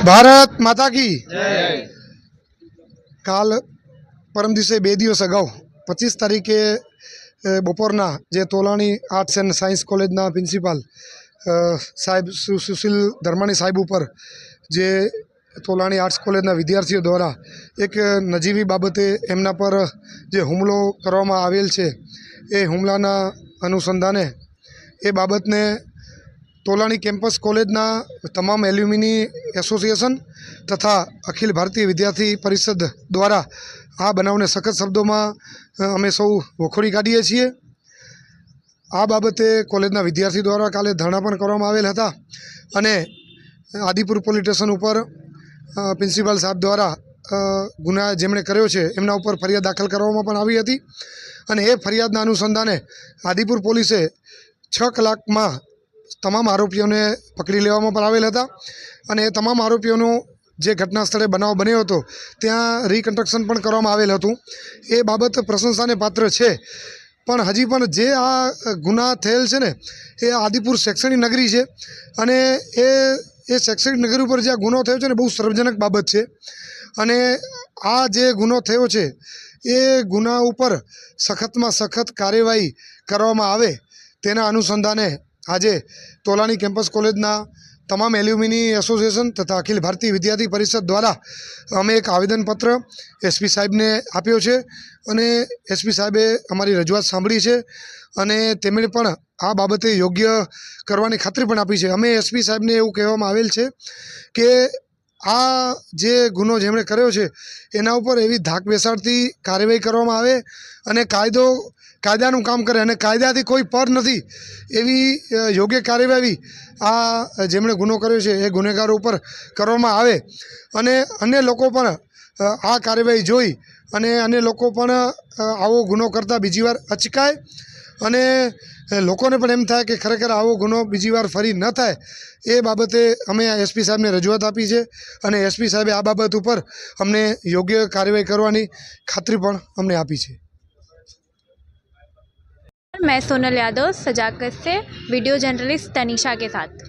ભારત માતા કી. કાલ પરમ દિવસે બે દિવસ અગાઉ પચીસ તારીખે બપોરના જે તોલાણી આર્ટ્સ એન્ડ સાયન્સ કોલેજના પ્રિન્સિપાલ સાહેબ સુશીલ ધર્માણી સાહેબ ઉપર જે તોલાણી આર્ટ્સ કોલેજના વિદ્યાર્થીઓ દ્વારા એક નજીવી બાબતે એમના પર જે હુમલો કરવામાં આવેલ છે એ હુમલાના અનુસંધાને એ બાબતને તોલાણી કેમ્પસ કોલેજના તમામ એલ્યુમિની એસોસિએશન તથા અખિલ ભારતીય વિદ્યાર્થી પરિષદ દ્વારા આ બનાવને સખત શબ્દોમાં અમે સૌ વખોડી કાઢીએ છીએ. આ બાબતે કોલેજના વિદ્યાર્થી દ્વારા કાલે ધરણા પણ કરવામાં આવેલ હતા અને આદિપુર પોલીસ સ્ટેશન ઉપર પ્રિન્સિપાલ સાહેબ દ્વારા ગુના જેમણે કર્યો છે એમના ઉપર ફરિયાદ દાખલ કરવામાં પણ આવી હતી. અને એ ફરિયાદના અનુસંધાને આદિપુર પોલીસે છ કલાકમાં તમામ આરોપીઓને પકડી લેવામાં પણ આવેલ હતા અને એ તમામ આરોપીઓનું જે ઘટના સ્થળે બનાવ બન્યો હતો, ત્યાં રિકન્સ્ટ્રક્શન પણ કરવામાં આવેલ હતું. એ બાબત પ્રશંસાને પાત્ર છે. પણ હજી પણ જે આ ગુના થયેલ છે ને, એ આદિપુર શૈક્ષણિક નગરી છે અને એ એ શૈક્ષણિક નગરી ઉપર જે આ ગુનો થયો છે ને બહુ સર્વજનક બાબત છે. અને આ જે ગુનો થયો છે, એ ગુના ઉપર સખતમાં સખત કાર્યવાહી કરવામાં આવે તેના અનુસંધાને આજે તોલાણી કેમ્પસ કોલેજના તમામ એલ્યુમિની એસોસિએશન તથા અખિલ ભારતીય વિદ્યાર્થી પરિષદ દ્વારા અમે એક આવેદનપત્ર એસપી સાહેબને આપ્યો છે અને એસપી સાહેબે અમારી રજૂઆત સાંભળી છે અને તેમણે પણ આ બાબતે યોગ્ય કરવાની ખાતરી પણ આપી છે. અમે એસપી સાહેબને એવું કહેવામાં આવેલ છે કે આ જે ગુનો જેમણે કર્યો છે, એના ઉપર એવી ધાક બેસાડતી કાર્યવાહી કરવામાં આવે અને કાયદો, કાયદાનું કામ કરે અને કાયદાથી કોઈ પર નથી એવી યોગ્ય કાર્યવાહી આ જેમણે ગુનો કર્યો છે, એ ગુનેગારો ઉપર કરવામાં આવે. અને અન્ય લોકો પણ આ કાર્યવાહી જોઈ અને અન્ય લોકો પણ આવો ગુનો કરતાં બીજી વાર અચકાય અને લોકોને પણ એમ થાય કે ખરેખર આવો ગુનો બીજી વાર ફરી ન થાય એ બાબતે અમે એસપી સાહેબને રજૂઆત આપી છે અને એસપી સાહેબે આ બાબત ઉપર અમને યોગ્ય કાર્યવાહી કરવાની ખાતરી પણ અમને આપી છે मैं सोनल यादव सजाकत से वीडियो जर्नलिस्ट तनीषा के साथ